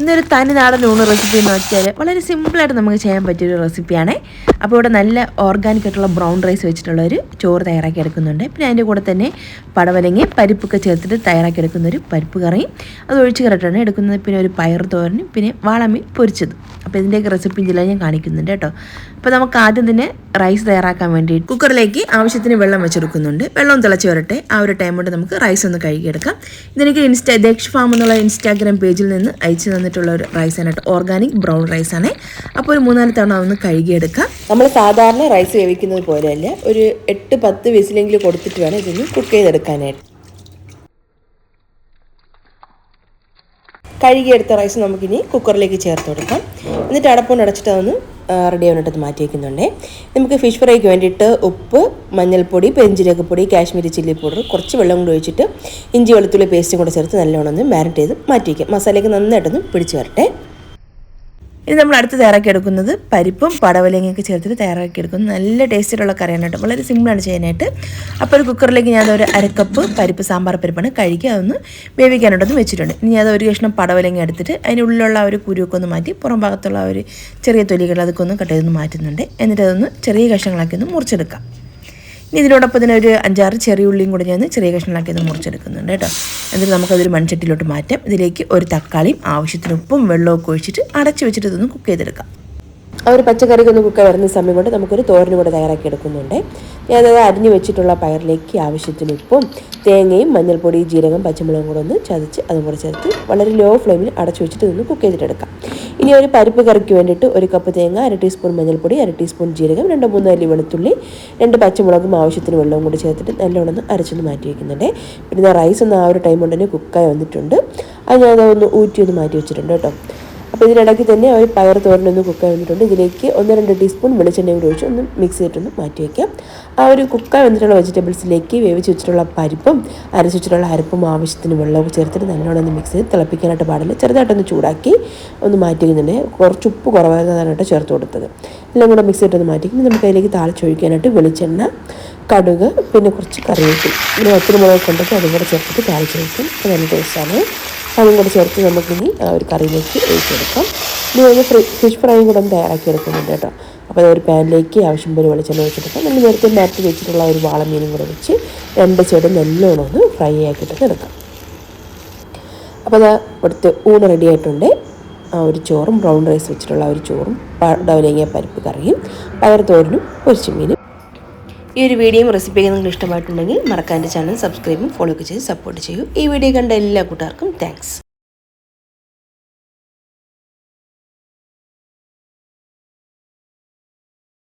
ഇന്നൊരു തനി നാടൻ ഊണ് റെസിപ്പി എന്ന് വെച്ചാൽ വളരെ സിമ്പിളായിട്ട് നമുക്ക് ചെയ്യാൻ പറ്റിയൊരു റെസിപ്പിയാണ് അപ്പോൾ ഇവിടെ നല്ല ഓർഗാനിക് ആയിട്ടുള്ള ബ്രൗൺ റൈസ് വെച്ചിട്ടുള്ള ഒരു ചോറ് തയ്യാറാക്കി എടുക്കുന്നുണ്ട്. പിന്നെ അതിന്റെ കൂടെ തന്നെ പടവലങ്ങി പരിപ്പൊക്കെ ചേർത്തിട്ട് തയ്യാറാക്കി എടുക്കുന്ന ഒരു പരിപ്പ് കറിയും. അത് ഒഴിച്ച് കറിട്ടാണ് എടുക്കുന്നത്. പിന്നെ ഒരു പയർ തോരനും പിന്നെ വാളമീൻ പൊരിച്ചത്. അപ്പോൾ ഇതിന്റെയൊക്കെ റെസിപ്പി ജില്ല ഞാൻ കാണിക്കുന്നുണ്ട് കേട്ടോ. അപ്പോൾ നമുക്ക് ആദ്യം തന്നെ റൈസ് തയ്യാറാക്കാൻ വേണ്ടി കുക്കറിലേക്ക് ആവശ്യത്തിന് വെള്ളം വെച്ചെടുക്കുന്നുണ്ട്. വെള്ളം തിളച്ച് വരട്ടെ. ആ ഒരു ടൈം കൊണ്ട് നമുക്ക് റൈസ് ഒന്ന് കഴുകിയെടുക്കാം. ഇതെനിക്ക് ഇൻസ്റ്റാ ദക്ഷ് ഫാം എന്നുള്ള ഇൻസ്റ്റാഗ്രാം പേജിൽ നിന്ന് അയച്ചു തന്നിട്ടുള്ള ഒരു റൈസാണ് കേട്ടോ. ഓർഗാനിക് ബ്രൗൺ റൈസാണ് അപ്പോൾ ഒരു മൂന്നാൽ തവണ ഒന്ന് കഴുകിയെടുക്കാം. നമ്മൾ സാധാരണ റൈസ് വേവിക്കുന്നത് പോലെയല്ല. ഒരു എട്ട് പത്ത് വിസിലെങ്കിലും കൊടുത്തിട്ട് വേണം ഇതൊന്ന് കുക്ക് ചെയ്തെടുക്കാനായിട്ട്. കഴുകിയെടുത്ത റൈസ് നമുക്കിനി കുക്കറിലേക്ക് ചേർത്ത് കൊടുക്കാം. എന്നിട്ട് അടപ്പുകൊണ്ട് അടച്ചിട്ട് അതൊന്ന് റെഡി ആവാനായിട്ട് മാറ്റി വയ്ക്കുന്നുണ്ട് നമുക്ക് ഫിഷ് ഫ്രൈക്ക് വേണ്ടിയിട്ട് ഉപ്പ് മഞ്ഞൾപ്പൊടി പെരിഞ്ചീരകപ്പൊടി കാശ്മീരി ചില്ലി പൗഡർ കുറച്ച് വെള്ളം കൂടി ഒഴിച്ചിട്ട് ഇഞ്ചി വെളുത്തുള്ളി പേസ്റ്റും കൂടെ ചേർത്ത് നല്ലോണം ഒന്ന് മാരിനേറ്റ് ചെയ്ത് മാറ്റി വയ്ക്കാം മസാലയ്ക്ക് നന്നായിട്ടൊന്ന് പിടിച്ച് വരട്ടെ. ഇനി നമ്മൾ അടുത്ത് തയ്യാറാക്കി എടുക്കുന്നത് പരിപ്പും പടവലങ്ങയൊക്കെ ചേർത്തിട്ട് തയ്യാറാക്കി എടുക്കുന്നത് നല്ല ടേസ്റ്റിലുള്ള കറിയാണ് കേട്ടോ. വളരെ സിമ്പിളാണ് ചെയ്യാനായിട്ട്. അപ്പോൾ ഒരു കുക്കറിലേക്ക് ഞാൻ ഒരു അരക്കപ്പ് പരിപ്പ് സാമ്പാർ പരിപ്പാണ് കഴുകി അതൊന്ന് വേവിക്കാനായിട്ടൊന്ന് വെച്ചിട്ടുണ്ട്. ഇനി അത് ഒരു കഷ്ണം പടവലങ്ങ എടുത്തിട്ട് അതിന്റെ ഉള്ളിലുള്ള ഒരു കുരുവൊക്കെ ഒന്ന് മാറ്റി പുറം ഭാഗത്തുള്ള ഒരു ചെറിയ തൊലികൾ അതൊക്കെ ഒന്ന് കട്ട് ചെയ്തൊന്ന് മാറ്റുന്നുണ്ട്. എന്നിട്ട് അതൊന്ന് ചെറിയ കഷ്ണങ്ങളാക്കി ഒന്ന് മുറിച്ചെടുക്കാം. ഇതിനോടൊപ്പം തന്നെ ഒരു അഞ്ചാറ് ചെറിയ ഉള്ളിയും കൂടി ഞാൻ ചെറിയ കഷ്ണങ്ങളാക്കി അത് മുറിച്ചെടുക്കുന്നുണ്ട് കേട്ടോ. എന്നിട്ട് നമുക്കതൊരു മൺചട്ടിയിലോട്ട് മാറ്റാം. ഇതിലേക്ക് ഒരു തക്കാളിയും ആവശ്യത്തിന് ഉപ്പും വെള്ളമൊക്കെ ഒഴിച്ചിട്ട് അടച്ചു വെച്ചിട്ട് ഇതൊന്ന് കുക്ക് ചെയ്തെടുക്കാം. ആ ഒരു പച്ചക്കറിക്കൊന്ന് കുക്ക് വരുന്ന സമയം കൊണ്ട് നമുക്കൊരു തോരനും കൂടെ തയ്യാറാക്കി എടുക്കുന്നുണ്ട്. ഞാനത് അരിഞ്ഞു വെച്ചിട്ടുള്ള പയറിലേക്ക് ആവശ്യത്തിന് ഉപ്പും തേങ്ങയും മഞ്ഞൾപ്പൊടി ജീരകം പച്ചമുളകും കൂടെ ഒന്ന് ചതച്ച് അതും കൂടെ ചേർത്ത് വളരെ ലോ ഫ്ലെയിമിൽ അടച്ചു വെച്ചിട്ട് ഇതൊന്ന് കുക്ക് ചെയ്തിട്ടെടുക്കാം ഇനി ഒരു പരിപ്പ് കറിക്ക് വേണ്ടിയിട്ട് ഒരു കപ്പ് തേങ്ങ അര ടീസ്പൂൺ മഞ്ഞൾപ്പൊടി അര ടീസ്പൂൺ ജീരകം രണ്ട് മൂന്ന് അല്ലി വെളുത്തുള്ളി രണ്ട് പച്ചമുളകും ആവശ്യത്തിന് വെള്ളവും കൂടി ചേർത്തിട്ട് നല്ലോണം ഒന്ന് അരച്ചൊന്ന് മാറ്റി വയ്ക്കുന്നുണ്ട് പിന്നെ റൈസ് ഒന്ന് ആ ഒരു ടൈം കൊണ്ട് തന്നെ കുക്കായി വന്നിട്ടുണ്ട്. അത് ഞാനതൊന്ന് ഊറ്റി ഒന്ന് മാറ്റി വെച്ചിട്ടുണ്ട് കേട്ടോ. അപ്പോൾ ഇതിനിടയ്ക്ക് തന്നെ ഒരു പയർ തോരനൊന്ന് കുക്ക് വന്നിട്ടുണ്ട് ഇതിലേക്ക് ഒന്ന് രണ്ട് ടീസ്പൂൺ വെളിച്ചെണ്ണ കൂടി ഒഴിച്ച് ഒന്ന് മിക്സ് ചെയ്തിട്ടൊന്ന് മാറ്റി വയ്ക്കാം ആ ഒരു കുക്കായി വന്നിട്ടുള്ള വെജിറ്റബിൾസിലേക്ക് വേവിച്ച് വെച്ചിട്ടുള്ള പരിപ്പും അരച്ച് വെച്ചിട്ടുള്ള അരപ്പും ആവശ്യത്തിന് വെള്ളമൊക്കെ ചേർത്തിട്ട് നല്ലോണം ഒന്ന് മിക്സ് ചെയ്ത് തിളപ്പിക്കാനായിട്ട് പാടില്ല. ചെറുതായിട്ടൊന്ന് ചൂടാക്കി ഒന്ന് മാറ്റി വയ്ക്കുന്നുണ്ട് കുറച്ച് ഉപ്പ് കുറവായതാണ് ചേർത്ത് കൊടുത്തത്. എല്ലാം കൂടെ മിക്സ് ചെയ്തിട്ടൊന്ന് മാറ്റി ഇനി നമുക്ക് അതിലേക്ക് താളിച്ചൊഴിക്കാനായിട്ട് വെളിച്ചെണ്ണ കടുക് പിന്നെ കുറച്ച് കറിവേപ്പിൽ പിന്നെ ഒത്തിരി മുളക് കൊണ്ടൊക്കെ അതും കൂടെ ചേർത്തിട്ട് താളിച്ച് വയ്ക്കും അപ്പോൾ നല്ല ടേസ്റ്റാണ് അതും കൂടെ ചേർത്ത് നമുക്കിനി ഒരു കറിയിലേക്ക് ഒഴിച്ചെടുക്കാം. ഇനി ഒരു ഫിഷ് ഫ്രൈയും കൂടെ ഒന്ന് തയ്യാറാക്കി എടുക്കുന്നുണ്ട് കേട്ടോ. അപ്പോൾ ഒരു പാനിലേക്ക് ആവശ്യം പോലെ വെളിച്ചെണ്ണ വെച്ചെടുക്കാം നമ്മൾ നേരത്തെ മാറ്റി വെച്ചിട്ടുള്ള ഒരു വാളമീനും കൂടെ വെച്ച് രണ്ട് സൈഡും നല്ലോണം ഒന്ന് ഫ്രൈ ആക്കിയിട്ട് എടുക്കാം. അപ്പോൾ അത് ഇവിടുത്തെ ഊണ് റെഡി ആയിട്ടുണ്ട്. ആ ഒരു ചോറും ബ്രൗൺ റൈസ് വെച്ചിട്ടുള്ള ഒരു ചോറും ഡവലങ്ങിയ പരിപ്പ് കറിയും പയർ തോരനും പൊരിച്ച മീനും ഈ ഒരു വീഡിയോയും റെസിപ്പിയും നിങ്ങൾക്ക് ഇഷ്ടമായിട്ടുണ്ടെങ്കിൽ മറക്കാന്റെ ചാനൽ സബ്സ്ക്രൈബും ഫോളോ ഒക്കെ ചെയ്ത് സപ്പോർട്ട് ചെയ്യൂ. ഈ വീഡിയോ കണ്ട എല്ലാ കൂട്ടുകാർക്കും താങ്ക്സ്